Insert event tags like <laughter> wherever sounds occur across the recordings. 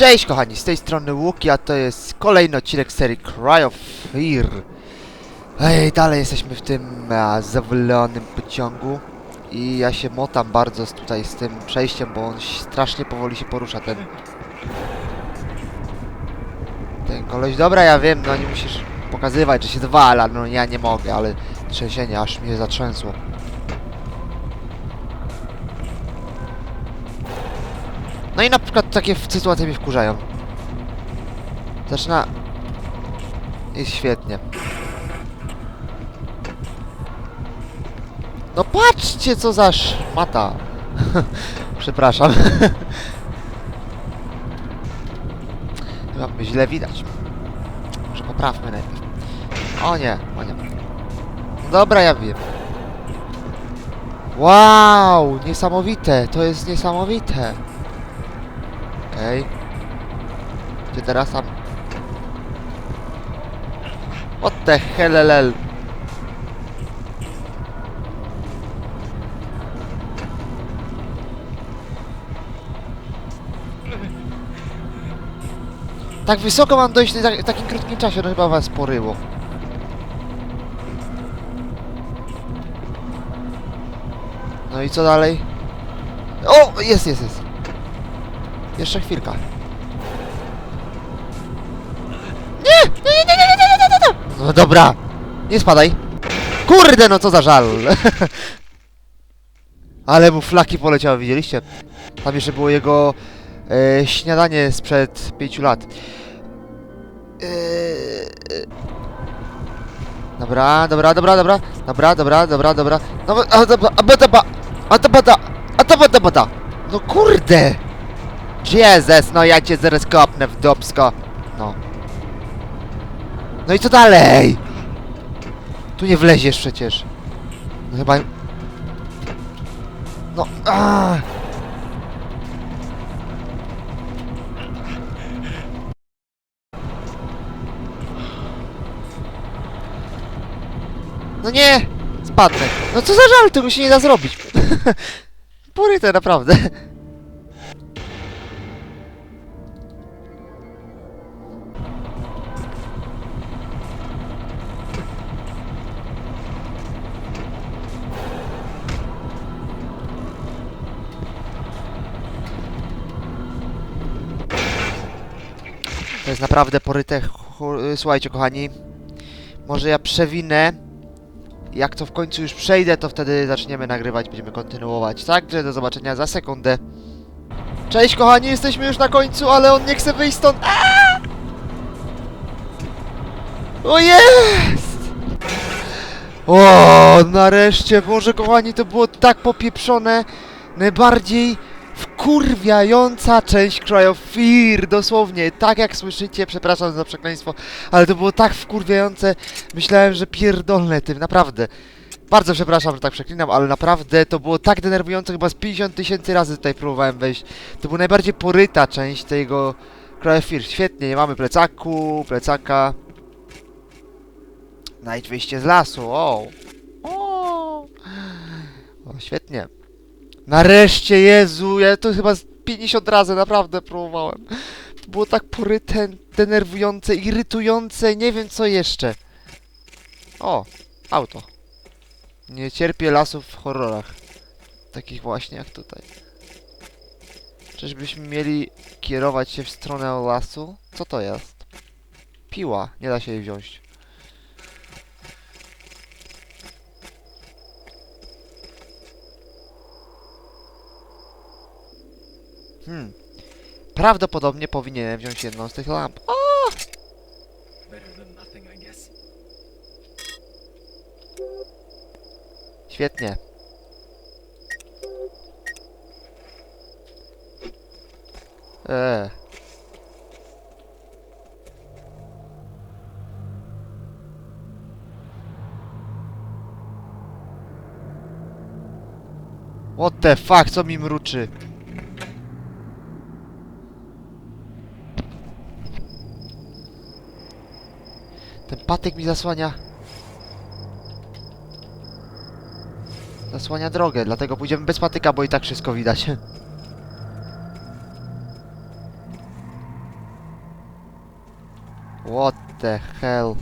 Cześć kochani, z tej strony Łuki, a to jest kolejny odcinek serii Cry of Fear. Ej, dalej jesteśmy w tym a, zawolonym pociągu i ja się motam bardzo z, tutaj z tym przejściem, bo on strasznie powoli się porusza, ten... Ten koleś, dobra ja wiem, no nie musisz pokazywać, że się zwala, no ja nie mogę, ale trzęsienie aż mnie zatrzęsło. No i na przykład takie sytuacje mnie wkurzają. Zaczyna... Jest świetnie. No patrzcie co za szmata. <laughs> Przepraszam. Chyba <laughs> mnie źle widać. Może poprawmy najpierw. O nie, o nie. No dobra, ja wiem. Wow, niesamowite, to jest niesamowite. Okej. Gdzie teraz tam? What the hellelel? Tak wysoko mam dojść w tak- takim krótkim czasie, no chyba was poryło. No i co dalej? O! Jest, jest, jest. Jeszcze chwilka. Nie! Nie, nie, nie, nie, nie, nie, nie, nie! No dobra. Nie spadaj. Kurde, no co za żal. Ale mu flaki poleciały, widzieliście? Tam jeszcze było jego e, śniadanie sprzed pięciu lat. E, e. Dobra, dobra, dobra, dobra, dobra, dobra, dobra, dobra. No, dobra, a, bada, a, to bada, a, to bada, bada. No kurde! Jezus, no ja cię zaraz kopnę w dupsko. No. No i co dalej? Tu nie wleziesz przecież. No chyba... No, aaa. No nie! Spadnę. No co za żal, tego się nie da zrobić. <laughs> Poryte, naprawdę. To jest naprawdę poryte. Słuchajcie, kochani. Może ja przewinę. Jak to w końcu już przejdę, to wtedy zaczniemy nagrywać, będziemy kontynuować. Także do zobaczenia za sekundę. Cześć, kochani, jesteśmy już na końcu, ale on nie chce wyjść stąd. Aaaa! O jest! O, nareszcie, Boże, kochani, to było tak popieprzone. Najbardziej wkurwiająca część Cry of Fear, dosłownie, tak jak słyszycie, przepraszam za przekleństwo, ale to było tak wkurwiające, myślałem, że pierdolę tym, naprawdę. Bardzo przepraszam, że tak przeklinam, ale naprawdę to było tak denerwujące, chyba z 50 tysięcy razy tutaj próbowałem wejść. To była najbardziej poryta część tego Cry of Fear. Świetnie, nie mamy plecaku, plecaka. Znajdź wyjście z lasu, o! O, o świetnie. Nareszcie, Jezu, ja to chyba z 50 razy naprawdę próbowałem. To było tak poryte, denerwujące, irytujące, nie wiem co jeszcze. O, auto. Nie cierpię lasów w horrorach. Takich właśnie jak tutaj. Czyżbyśmy mieli kierować się w stronę lasu? Co to jest? Piła, nie da się jej wziąć. Hmm. Prawdopodobnie powinienem wziąć jedną z tych lamp. O! Świetnie. Eee. What the fuck, co mi mruczy? Ten patyk mi zasłania. Zasłania drogę, dlatego pójdziemy bez patyka, bo i tak wszystko widać. <laughs> What the hell?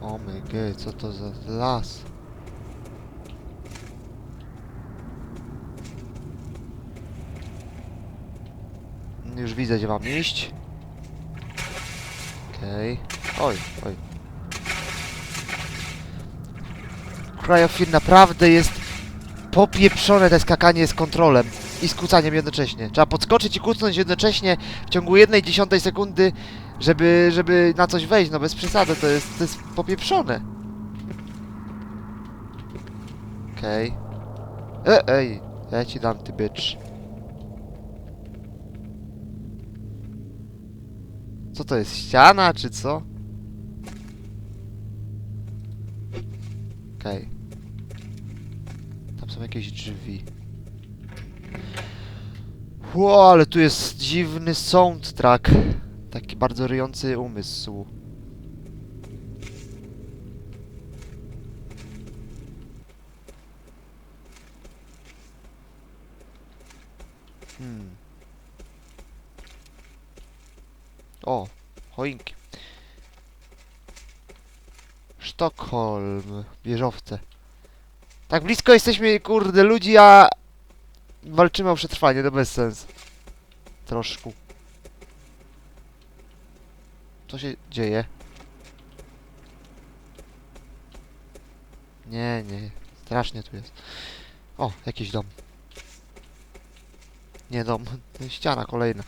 O my god, co to za las? Już widzę, gdzie mam iść. Okej. Oj, oj. Cryofil naprawdę jest popieprzone te skakanie z kontrolem i z kucaniem jednocześnie. Trzeba podskoczyć i kucnąć jednocześnie w ciągu jednej dziesiątej sekundy, żeby, żeby na coś wejść. No bez przesady, to jest, to jest popieprzone. Okej. E, ej, ja ci dam, ty bitch. Co to jest, ściana, czy co? Okej. Tam są jakieś drzwi. Ło, ale tu jest dziwny soundtrack. Taki bardzo ryjący umysł. Hmm. O, choinki. Sztokholm, wieżowce. Tak blisko jesteśmy, kurde, ludzi, a walczymy o przetrwanie, to bez sens. Troszkę. Co się dzieje? Nie, nie. Strasznie tu jest. O, jakiś dom. Nie dom, ściana kolejna.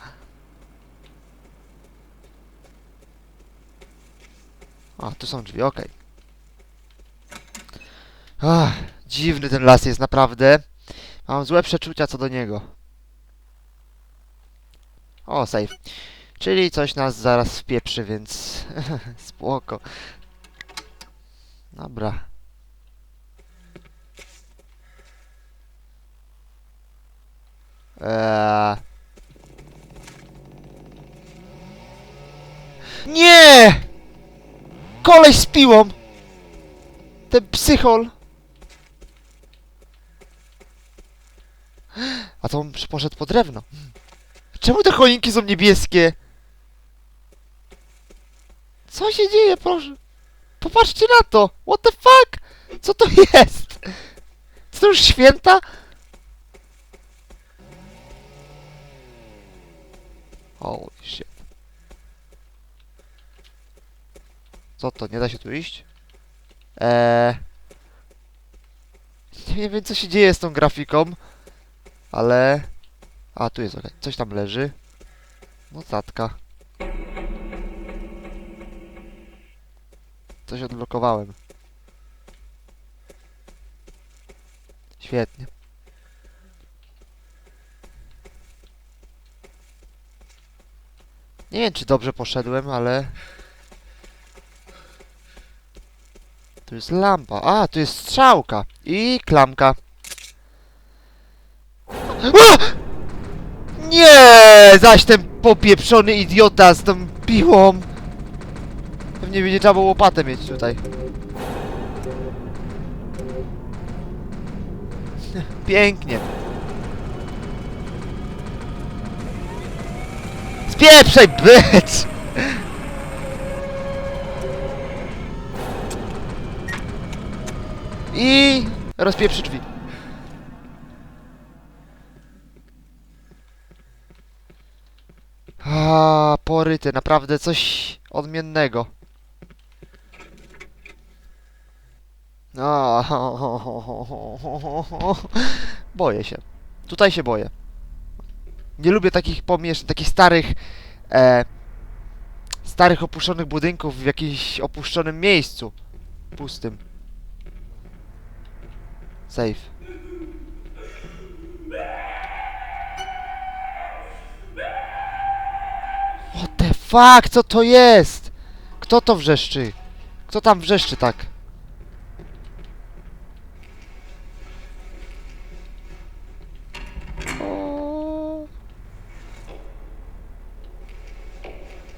A, tu są drzwi, okej. Ach, dziwny ten las jest naprawdę. Mam złe przeczucia co do niego. O, save. Czyli coś nas zaraz wpieprzy, więc <laughs> spoko. Dobra. Eee. Nie! Koleś z piłą! Ten psychol! A to on poszedł po drewno. Czemu te choinki są niebieskie? Co się dzieje, proszę? Popatrzcie na to! What the fuck? Co to jest? Co to już święta? Holy shit. Co to? Nie da się tu iść? Eee... Nie wiem co się dzieje z tą grafiką, ale... A, tu jest okej. Coś tam leży. Notatka. Coś odblokowałem. Świetnie. Nie wiem, czy dobrze poszedłem, ale... Tu jest lampa. A, tu jest strzałka. I klamka. A! Nie! Zaś ten popieprzony idiota z tą piłą. Pewnie będzie trzeba było łopatę mieć tutaj. <laughs> Pięknie. Spieprzaj, bitch! I rozpieprzy drzwi. A, poryty, naprawdę coś odmiennego. A, <laughs> boję się. Tutaj się boję. Nie lubię takich pomieszczeń, takich starych, e, starych opuszczonych budynków w jakimś opuszczonym miejscu. Pustym. Safe. What the fuck? Co to jest? Kto to wrzeszczy? Kto tam wrzeszczy tak?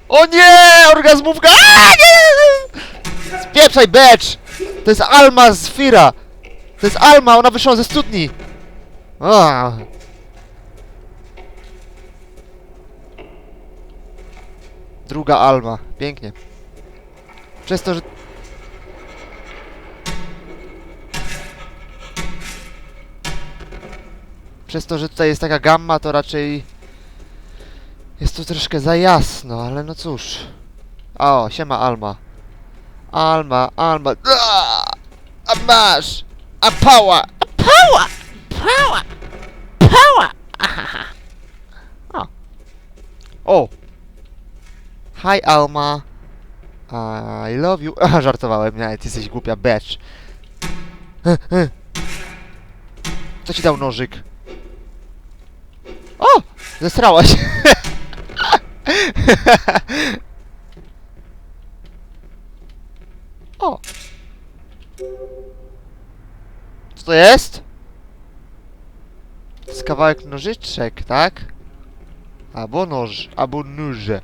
O, nie! Orgazmówka! Aaa, nie! Spieprzaj, becz! To jest Alma z Fira! To jest Alma, ona wyszła ze studni! A. Druga Alma, pięknie. Przez to, że... Przez to, że tutaj jest taka gamma, to raczej... Jest tu troszkę za jasno, ale no cóż. O, siema Alma. Alma, Alma. A masz! A pała! A pała! Pała! Pała! Ahaha. O. O! Hi Alma. I love you. Aha, żartowałem, nie, ty jesteś głupia becz. Kto ci dał nożyk? O! Zesrałaś. o! <laughs> to jest? Jest kawałek nożyczek, tak? Albo noż, albo nóże.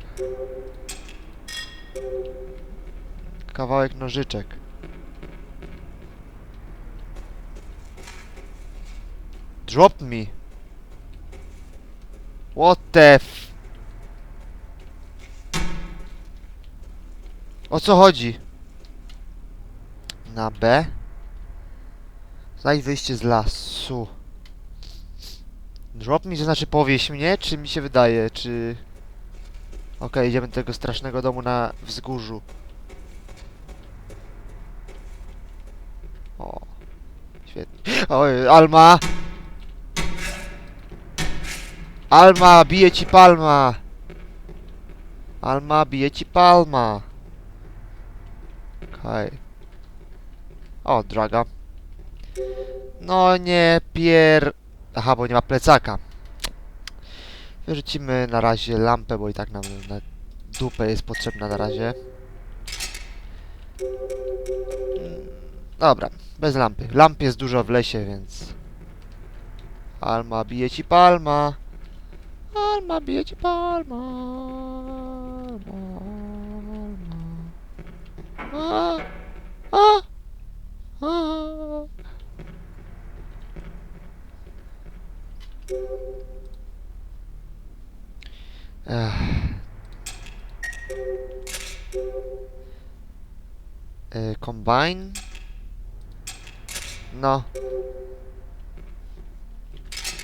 Kawałek nożyczek. Drop me. What the f... O co chodzi? Na B? Znajdź wyjście z lasu. Drop me to znaczy powieś mnie, czy mi się wydaje, czy... Okej, idziemy do tego strasznego domu na wzgórzu. O. Świetnie. Oj, Alma! Alma, bije ci palma! Alma, bije ci palma! Okej. O, draga. No nie pier... Aha, bo nie ma plecaka. Wyrzucimy na razie lampę, bo i tak nam na dupę jest potrzebna na razie. Mm, Dobra, bez lampy. Lamp jest dużo w lesie, więc... Alma bije ci palma. Alma bije ci palma. Alma, Alma. A, a, a. Ech. E, combine? No.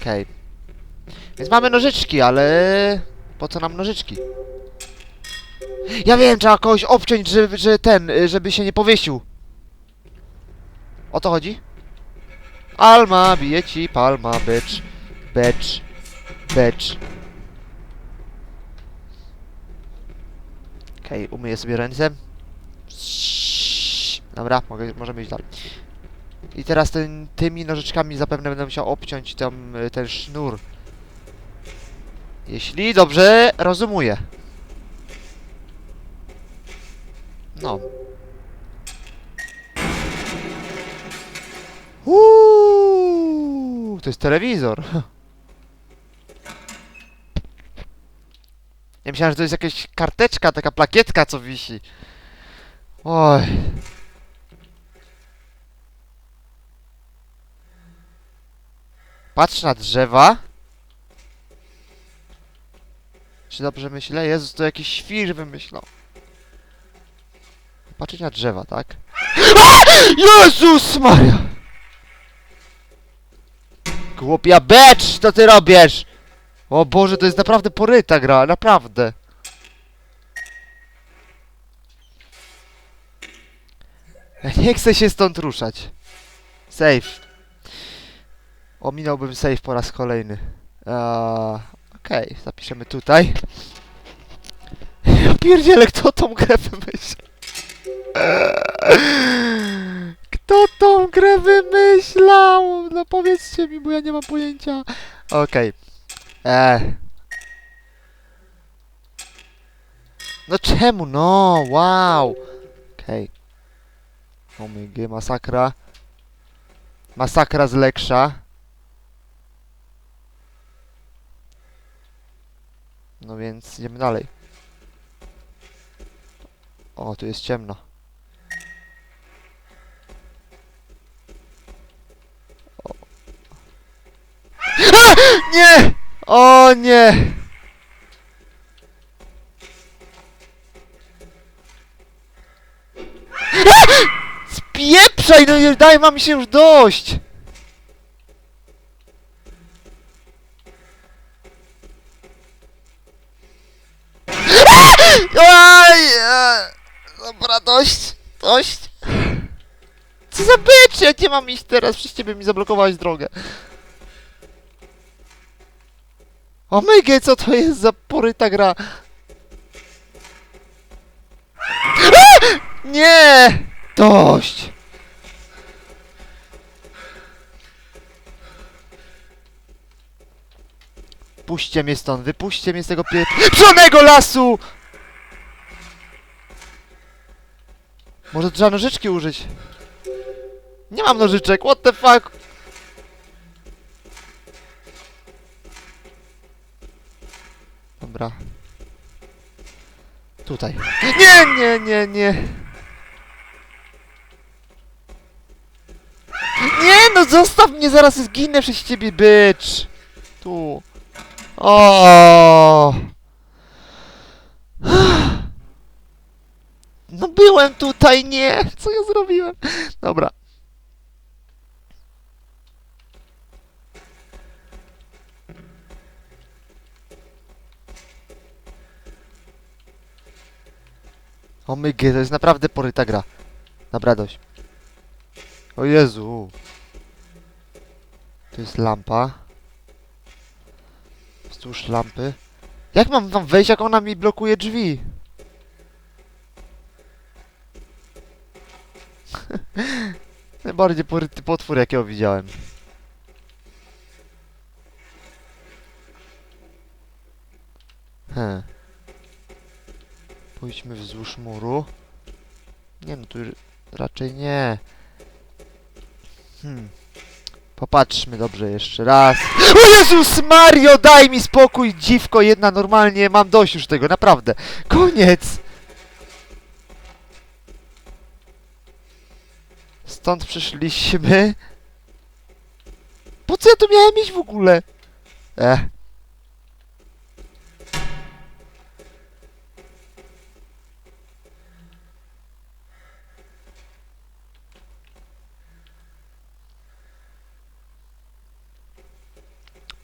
Okej. Więc mamy nożyczki, ale... Po co nam nożyczki? Ja wiem, trzeba kogoś obciąć, że, że ten, y, żeby się nie powiesił. O to chodzi? Alma, bije ci, palma, becz, becz, becz. Okej, umyję sobie ręce. Dobra, mogę, możemy iść dalej. I teraz ten, tymi nożyczkami zapewne będę musiał obciąć tam, y, ten sznur. Jeśli dobrze rozumuję. No. Uuu, to jest telewizor. <laughs> Ja myślałem, że to jest jakaś karteczka, taka plakietka, co wisi. Oj. Patrz na drzewa. Czy dobrze myślę? Jezus, to jakiś świr wymyślał. Patrzeć na drzewa, tak? Jezus Maria! Głupia becz, co ty robisz? O Boże, to jest naprawdę poryta gra, naprawdę. Nie chcę się stąd ruszać. Save. Ominąłbym save po raz kolejny. Eee, Okej, zapiszemy tutaj. Ja pierdzielę, kto tą grę wymyślił? Kto tą grę wymyślał? No powiedzcie mi, bo ja nie mam pojęcia. Okej. Eee. No czemu? No, wow. Okej. Okay. OMG, masakra. Masakra z Leksza. No więc idziemy dalej. O, tu jest ciemno. O. A! <laughs> Nie! O nie! <laughs> Spieprzaj, no nie daj, mam się już dość! <laughs> Oj! e, Dobra, dość, dość. Co za bycz, jak nie mam iść teraz? Przez ciebie mi zablokowałeś drogę. Omega, co to jest za poryta gra? Nie! Dość! Puśćcie mnie stąd, wypuśćcie mnie z tego pieprzonego lasu! Może trzeba nożyczki użyć? Nie mam nożyczek, what the fuck? Dobra. Tutaj. Nie, nie, nie, nie. Nie, no zostaw mnie, zaraz zginę przez ciebie, bitch. Tu. O. No byłem tutaj, nie! Co ja zrobiłem? Dobra. O mygy, to jest naprawdę poryta gra. Dobra, dość. O Jezu. To jest lampa. Wzdłuż lampy. Jak mam tam wejść, jak ona mi blokuje drzwi? <laughs> Najbardziej poryty potwór, jakiego widziałem. He. Pójdźmy wzdłuż muru. Nie no, tu raczej nie. Hmm. Popatrzmy dobrze jeszcze raz. O Jezus Mario, daj mi spokój, dziwko jedna normalnie, mam dość już tego, naprawdę. Koniec! Stąd przyszliśmy. Po co ja tu miałem iść w ogóle? Eh.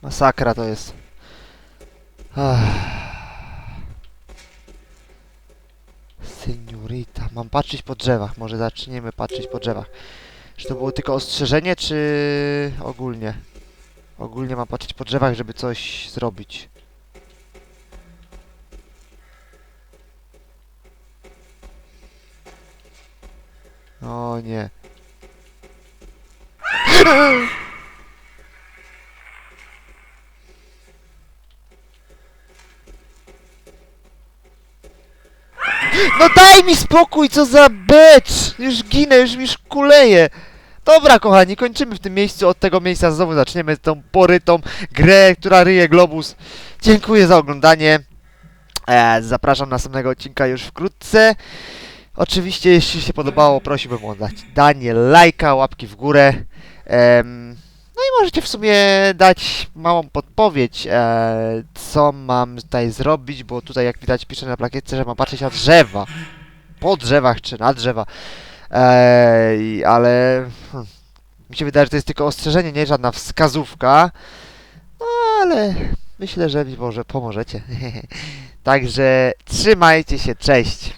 Masakra to jest. Ach. Seniorita. Mam patrzeć po drzewach. Może zaczniemy patrzeć po drzewach. Czy to było tylko ostrzeżenie, czy ogólnie? Ogólnie mam patrzeć po drzewach, żeby coś zrobić. O nie. No daj mi spokój, co za becz! Już ginę, już mi szkuleje. Dobra, kochani, kończymy w tym miejscu. Od tego miejsca znowu zaczniemy tą porytą grę, która ryje globus. Dziękuję za oglądanie. E, zapraszam na następnego odcinka już wkrótce. Oczywiście, jeśli się podobało, prosiłbym o danie lajka, łapki w górę. Em, no i możecie w sumie dać małą podpowiedź, e, co mam tutaj zrobić, bo tutaj jak widać piszę na plakietce, że mam patrzeć na drzewa. Po drzewach czy na drzewa. Ej, ale hmm, mi się wydaje, że to jest tylko ostrzeżenie, nie żadna wskazówka. No ale myślę, że mi może pomożecie. <laughs> Także trzymajcie się, cześć.